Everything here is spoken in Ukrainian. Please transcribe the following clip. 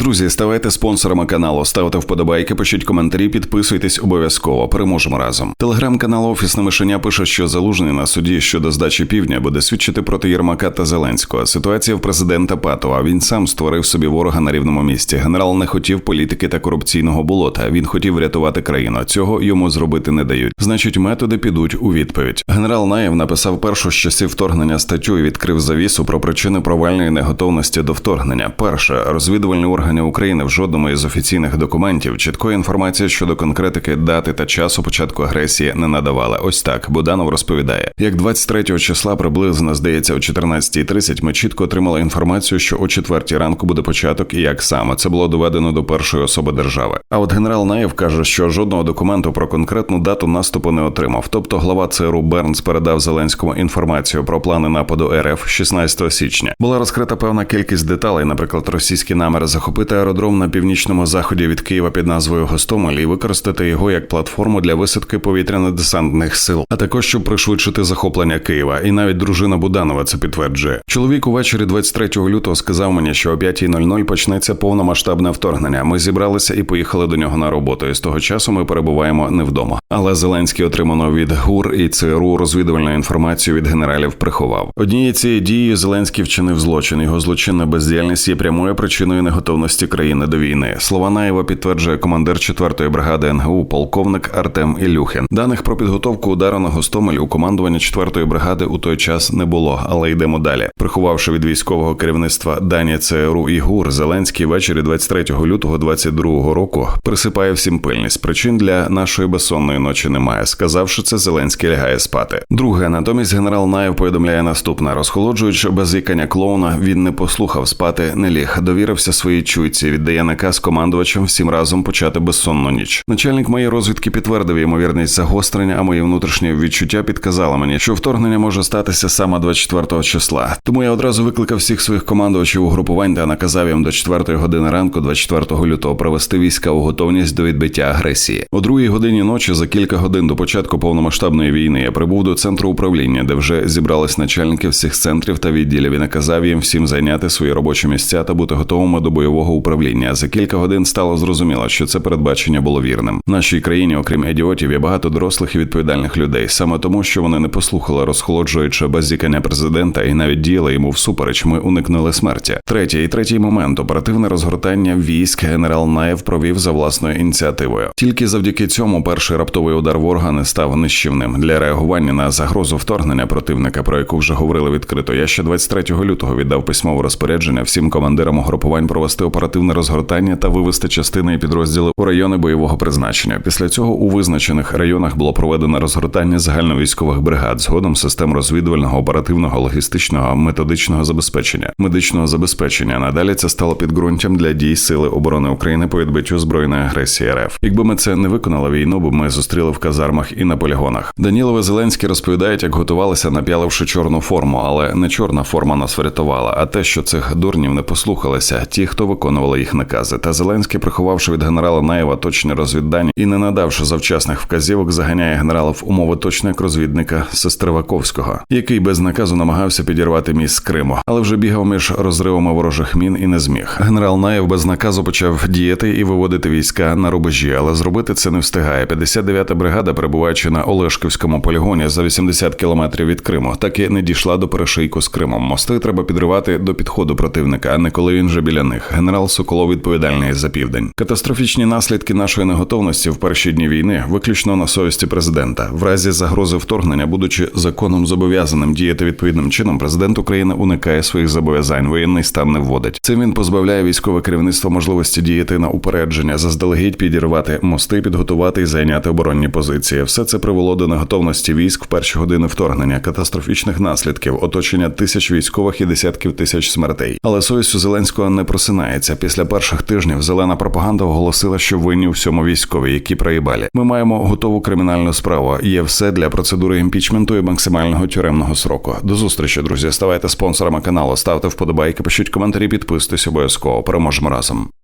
Друзі, ставайте спонсорами каналу, ставте вподобайки, пишіть коментарі, підписуйтесь обов'язково. Переможемо разом. Телеграм-канал Офісне мишеня пише, що залужний на суді щодо здачі півдня буде свідчити проти Єрмака та Зеленського. Ситуація в президента патова. Він сам створив собі ворога на рівному місці. Генерал не хотів політики та корупційного болота. Він хотів врятувати країну. Цього йому зробити не дають. Значить, методи підуть у відповідь. Генерал Наєв написав першу з часів вторгнення статтю і відкрив завісу про причини провальної неготовності до вторгнення. Перше розвідувальні органи України в жодному із офіційних документів чіткої інформації щодо конкретики дати та часу початку агресії не надавали. Ось так Буданов розповідає, як 23 числа приблизно здається о 14.30 Ми чітко отримали інформацію, що о 4 ранку буде початок, і як саме це було доведено до першої особи держави. А от генерал Наєв каже, що жодного документу про конкретну дату наступу не отримав. Тобто глава ЦРУ Бернс передав Зеленському інформацію про плани нападу РФ 16 січня. Була розкрита певна кількість деталей, наприклад, російські наміри захопити аеродром на північному заході від Києва під назвою Гостомель і використати його як платформу для висадки повітряно-десантних сил, а також щоб пришвидшити захоплення Києва. І навіть дружина Буданова це підтверджує. Чоловік увечері 23 лютого сказав мені, що о 5.00 почнеться повномасштабне вторгнення. Ми зібралися і поїхали до нього на роботу. І з того часу ми перебуваємо не вдома. Але Зеленський отримано від ГУР і ЦРУ розвідувальну інформацію від генералів приховав. Однією цією дією Зеленський вчинив злочин. Його злочинна бездіяльність є прямою причиною неготовності країни до війни. Слова Наєва підтверджує командир 4-ї бригади НГУ, полковник Артем Ілюхін. Даних про підготовку удару на Гостомель у командування 4-ї бригади у той час не було, але йдемо далі. Приховавши від військового керівництва дані ЦРУ і ГУР, Зеленський ввечері 23 лютого 22 року присипає всім пильність. Причин для нашої безсонної ночі немає. Сказавши це, Зеленський лягає спати. Друге, натомість генерал Наєв повідомляє наступне: розхолоджуючи базікання клоуна, він не послухав спати, не ліг, довірився своїй чуйці, віддає наказ командувачам всім разом почати безсонну ніч. Начальник моєї розвідки підтвердив ймовірність загострення, а моє внутрішнє відчуття підказало мені, що вторгнення може статися саме 24 числа. Тому я одразу викликав всіх своїх командувачів угрупувань та наказав їм до 4 години ранку, 24 лютого, провести війська у готовність до відбиття агресії. О другій годині ночі за кілька годин до початку повномасштабної війни я прибув до центру управління, де вже зібрались начальники всіх центрів та відділів і наказав їм всім зайняти свої робочі місця та бути готовими до бойового управління. За кілька годин стало зрозуміло, що це передбачення було вірним. В нашій країні, окрім ідіотів, є багато дорослих і відповідальних людей, саме тому, що вони не послухали, розхолоджуючи базікання президента і навіть діяли йому всупереч. Ми уникнули смерті. Третій і третій момент оперативне розгортання військ генерал Наєв провів за власною ініціативою. Тільки завдяки цьому перший раптовий удар ворога не став нищівним для реагування на загрозу вторгнення противника, про яку вже говорили відкрито. Я ще 23 лютого віддав письмове розпорядження всім командирам угрупувань провести оперативне розгортання та вивести частини і підрозділи у райони бойового призначення. Після цього у визначених районах було проведено розгортання загальновійськових бригад, згодом систем розвідувального, оперативного, логістичного, методичного забезпечення, медичного забезпечення. Надалі це стало підґрунтям для дій сили оборони України по відбиттю збройної агресії РФ. Якби ми це не виконали війну, бо ми зустріли в казармах і на полігонах. Данілове Зеленський розповідають, як готувалися, напяливши чорну форму, але не чорна форма нас врятувала, а те, що цих дурнів не послухалися, ті, хто виконували їх накази. Та Зеленський, приховавши від генерала Наєва точні розвіддання і не надавши завчасних вказівок, заганяє генерала в умови точно як розвідника Сестреваковського, який без наказу намагався підірвати міст з Криму, але вже бігав між розривами ворожих мін і не зміг. Генерал Наєв без наказу почав діяти і виводити війська на рубежі, але зробити це не встигає. 59-та бригада, перебуваючи на Олешківському полігоні за 80 кілометрів від Криму, так і не дійшла до перешийку з Кримом. Мости треба підривати до підходу противника, а не коли він вже біля них. Генерал Соколов відповідальний за південь. Катастрофічні наслідки нашої неготовності в перші дні війни виключно на совісті президента. В разі загрози вторгнення, будучи законом зобов'язаним діяти відповідним чином, президент України уникає своїх зобов'язань. Воєнний стан не вводить. Цим він позбавляє військове керівництво можливості діяти на упередження, заздалегідь підірвати мости, підготувати і зайняти оборонні позиції. Все це привело до неготовності військ в перші години вторгнення, катастрофічних наслідків, оточення тисяч військових і десятків тисяч смертей. Але совість у Зеленського не просинається. Після перших тижнів зелена пропаганда оголосила, що винні у всьому військові, які проїбалі. Ми маємо готову кримінальну справу. Є все для процедури імпічменту і максимального тюремного сроку. До зустрічі, друзі. Ставайте спонсорами каналу, ставте вподобайки, пишіть коментарі, підписуйтесь обов'язково. Переможемо разом.